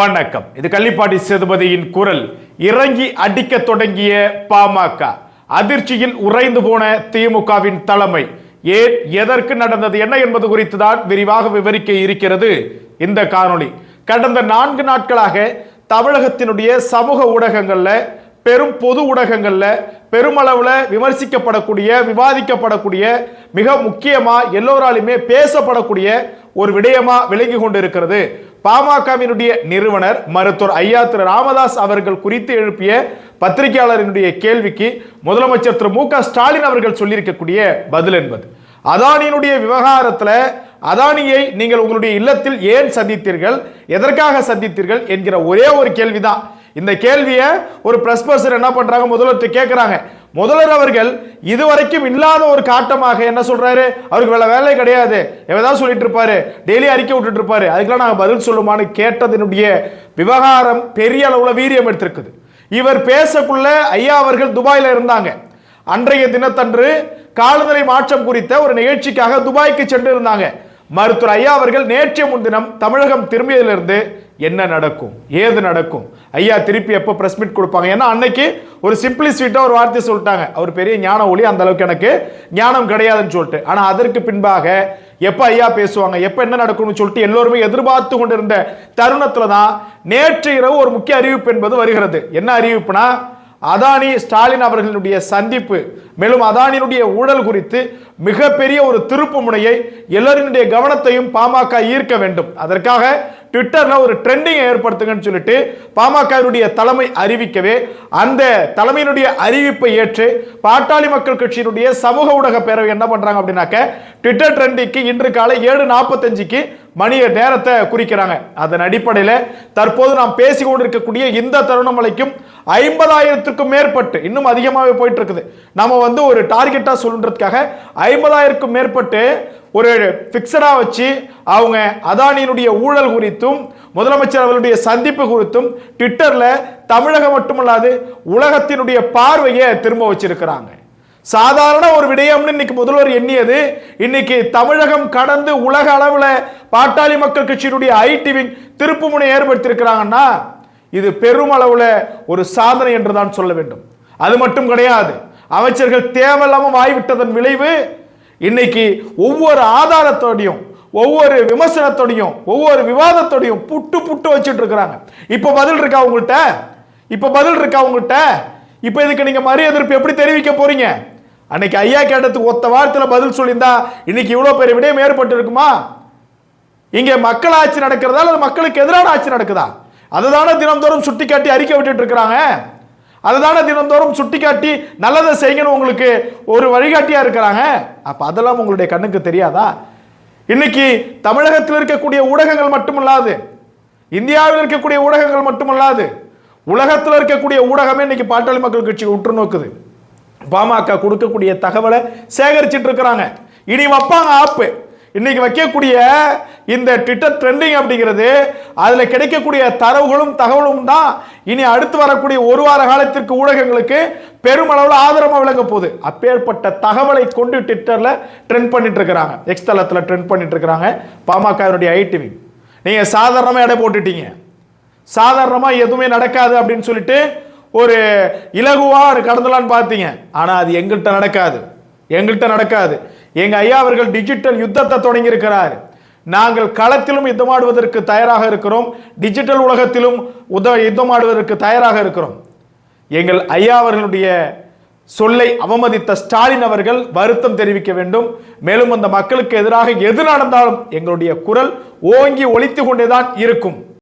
வணக்கம். இது கள்ளிப்பாடி சேதுபதியின் குரல். இறங்கி அடிக்க தொடங்கிய பாமக. அதிர்ச்சியில் உறைந்து போன திமுகவின் தலைமை. ஏன் எதற்கு நடந்தது? என்ன என்பது குறித்து தான் விரிவாக விவரிக்க இருக்கிறது இந்த காணொளி. கடந்த நான்கு நாட்களாக தமிழகத்தினுடைய சமூக ஊடகங்கள்ல பெரும் பொது ஊடகங்கள்ல பெருமளவில் விமர்சிக்கப்படக்கூடிய விவாதிக்கப்படக்கூடிய மிக முக்கியமா எல்லோராலுமே பேசப்படக்கூடிய ஒரு விடயமா விளங்கி கொண்டிருக்கிறது. பாமகவினுடைய நிறுவனர் மருத்துவர் ஐயா திரு ராமதாஸ் அவர்கள் குறித்து எழுப்பிய பத்திரிகையாளரினுடைய கேள்விக்கு முதலமைச்சர் திரு மு ஸ்டாலின் அவர்கள் சொல்லியிருக்கக்கூடிய பதில் என்பது. அதானியினுடைய விவகாரத்தில் அதானியை நீங்கள் உங்களுடைய இல்லத்தில் ஏன் சந்தித்தீர்கள் எதற்காக சந்தித்தீர்கள் என்கிற ஒரே ஒரு கேள்விதான். இந்த கேள்வியை ஒரு பிரஸ் பர்சன் என்ன பண்றாங்க? முதல்வர் கேட்கிறாங்க முதல்வர் அவர்கள் இதுவரைக்கும் இல்லாத ஒரு காட்டமாக என்ன சொல்றாரு? அவருக்கு வேலை வேலை கிடையாது. எவதான் சொல்லிட்டு இருப்பாரு டெய்லி அறிக்கை விட்டுட்டு இருப்பாரு அதுக்கெல்லாம் நாங்கள் பதில் சொல்லுமான்னு கேட்டதனுடைய விவகாரம் பெரிய அளவுல வீரியம் எடுத்திருக்குது. இவர் பேசக்குள்ள ஐயா அவர்கள் துபாயில் இருந்தாங்க. அன்றைய தினத்தன்று காலநிலை மாற்றம் குறித்த ஒரு நிகழ்ச்சிக்காக துபாய்க்கு சென்று இருந்தாங்க மருத்துவர் ஐயா அவர்கள் நேற்றைய முன்தினம் தமிழகம் திரும்பியதிலிருந்து என்ன நடக்கும்? ஏது நடக்கும்? ஐயா திருப்பி எப்போ ப்ரெஸ் மீட் கொடுப்பாங்க? ஏன்னா அன்னைக்கு ஒரு சிம்பிளி ஸ்வீட்டாக ஒரு வார்த்தை சொல்லிட்டாங்க. அவர் பெரிய ஞான ஒளி அந்த அளவுக்கு எனக்கு ஞானம் கிடையாதுன்னு சொல்லிட்டு. ஆனால் அதற்கு பின்பாக எப்போ ஐயா பேசுவாங்க? எப்போ என்ன நடக்கும்னு சொல்லிட்டு எல்லோருமே எதிர்பார்த்து கொண்டிருந்த தருணத்தில் தான் நேற்று இரவு ஒரு முக்கிய அறிவிப்பு என்பது வருகிறது. என்ன அறிவிப்புனா அதானி ஸ்டாலின் அவர்களுடைய சந்திப்பு மேலும் அதானியினுடைய ஊழல் குறித்து மிகப்பெரிய ஒரு திருப்பு முனையை எல்லோரினுடைய கவனத்தையும் பாமக ஈர்க்க வேண்டும். அதற்காக ட்விட்டரில் ஒரு ட்ரெண்டிங்கை ஏற்படுத்துங்கன்னு சொல்லிட்டு பாமகவினுடைய தலைமை அறிவிக்கவே அந்த தலைமையினுடைய அறிவிப்பை ஏற்று பாட்டாளி மக்கள் கட்சியினுடைய சமூக ஊடக பேரவை என்ன பண்ணுறாங்க அப்படின்னாக்க ட்விட்டர் ட்ரெண்டிக்கு இன்று காலை ஏழு நாற்பத்தஞ்சுக்கு மணிய நேரத்தை குறிக்கிறாங்க. அதன் அடிப்படையில் தற்போது நாம் பேசி கொண்டிருக்கக்கூடிய இந்த தருணம் வரைக்கும் ஐம்பதாயிரத்துக்கும் மேற்பட்டு இன்னும் அதிகமாகவே போயிட்டு இருக்குது நம்ம வந்து ஒரு டார்கெட்டாக சொல்றதுக்காக ஐம்பதாயிரக்கும் மேற்பட்டு ஒரு ஃபிக்ஸடாக வச்சு அவங்க அதானியினுடைய ஊழல் குறித்தும் முதலமைச்சர் அவர்களுடைய சந்திப்பு குறித்தும் ட்விட்டரில் தமிழகம் மட்டுமல்லாது உலகத்தினுடைய பார்வையை திரும்ப வச்சிருக்கிறாங்க. சாதாரண ஒரு விடயம்னு இன்னைக்கு முதல்வர் எண்ணியது. இன்னைக்கு தமிழகம் கடந்து உலக அளவில் பாட்டாளி மக்கள் கட்சியினுடைய ஐடிவின் திருப்புமுனை திருப்பு முனை ஏற்படுத்தியிருக்கிறாங்கன்னா இது பெருமளவில் ஒரு சாதனை என்று தான் சொல்ல வேண்டும். அது மட்டும் கிடையாது அமைச்சர்கள் தேவையில்லாமல் வாய்விட்டதன் விளைவு இன்னைக்கு ஒவ்வொரு ஆதாரத்தோடையும் ஒவ்வொரு விமர்சனத்தோடையும் ஒவ்வொரு விவாதத்தோடையும் புட்டு புட்டு வச்சுட்டு இருக்கிறாங்க. இப்போ பதில் இருக்கா உங்கள்கிட்ட இப்போ பதில் இருக்கா உங்கள்கிட்ட இப்போ இதுக்கு நீங்கள் மறு எதிர்ப்பு எப்படி தெரிவிக்க போறீங்க? அன்னைக்கு ஐயா கேட்டதுக்கு ஒத்த வாரத்தில் பதில் சொல்லியிருந்தா இன்னைக்கு இவ்வளோ பெரிய விடயம் ஏற்பட்டு இருக்குமா இங்க மக்கள் ஆட்சி நடக்கிறதா அல்லது மக்களுக்கு எதிரான ஆட்சி நடக்குதா? அதுதானே தினந்தோறும் சுட்டி காட்டி அறிக்கை விட்டுட்டு இருக்கிறாங்க. அதுதானே தினந்தோறும் சுட்டி காட்டி நல்லதை செய்யணும் உங்களுக்கு ஒரு வழிகாட்டியாக இருக்கிறாங்க. அப்போ அதெல்லாம் உங்களுடைய கண்ணுக்கு தெரியாதா? இன்னைக்கு தமிழகத்தில் இருக்கக்கூடிய ஊடகங்கள் மட்டுமல்லாது இந்தியாவில் இருக்கக்கூடிய ஊடகங்கள் மட்டுமல்லாது உலகத்தில் இருக்கக்கூடிய ஊடகமே இன்னைக்கு பாட்டாளி மக்கள் கட்சி உற்று நோக்குது பாமக கொடுக்கக்கூடிய தகவலை சேகரிச்சுட்டு இருக்கிறாங்க இனி வைப்பாங்க ஆப்பு. இன்னைக்கு வைக்கக்கூடிய இந்த ட்விட்டர் ட்ரெண்டிங் அப்படிங்கிறது அதில் கிடைக்கக்கூடிய தரவுகளும் தகவலும் தான் இனி அடுத்து வரக்கூடிய ஒரு வார காலத்திற்கு ஊடகங்களுக்கு பெருமளவில் ஆதரமாக விளங்க போகுது. அப்பேற்பட்ட தகவலை கொண்டு ட்விட்டரில் ட்ரெண்ட் பண்ணிட்டு இருக்கிறாங்க எக்ஸ் தளத்தில் ட்ரெண்ட் பண்ணிட்டு இருக்கிறாங்க பாமகவினுடைய ஐடிவி. நீங்கள் சாதாரணமாக எடை போட்டுட்டீங்க. சாதாரணமாக எதுவுமே நடக்காது அப்படின்னு சொல்லிட்டு ஒரு இலகுவாக கடந்தலான்னு பார்த்தீங்க. ஆனால் அது எங்கள்கிட்ட நடக்காது. எங்கள்கிட்ட நடக்காது. எங்கள் ஐயா அவர்கள் டிஜிட்டல் யுத்தத்தை தொடங்கியிருக்கிறார். நாங்கள் களத்திலும் யுத்தமாடுவதற்கு தயாராக இருக்கிறோம். டிஜிட்டல் உலகத்திலும் உத யுத்தமாடுவதற்கு தயாராக இருக்கிறோம். எங்கள் ஐயா அவர்களுடைய சொல்லை அவமதித்த ஸ்டாலின் அவர்கள் வருத்தம் தெரிவிக்க வேண்டும். மேலும் அந்த மக்களுக்கு எதிராக எது நடந்தாலும் எங்களுடைய குரல் ஓங்கி ஒழித்து கொண்டேதான் இருக்கும்.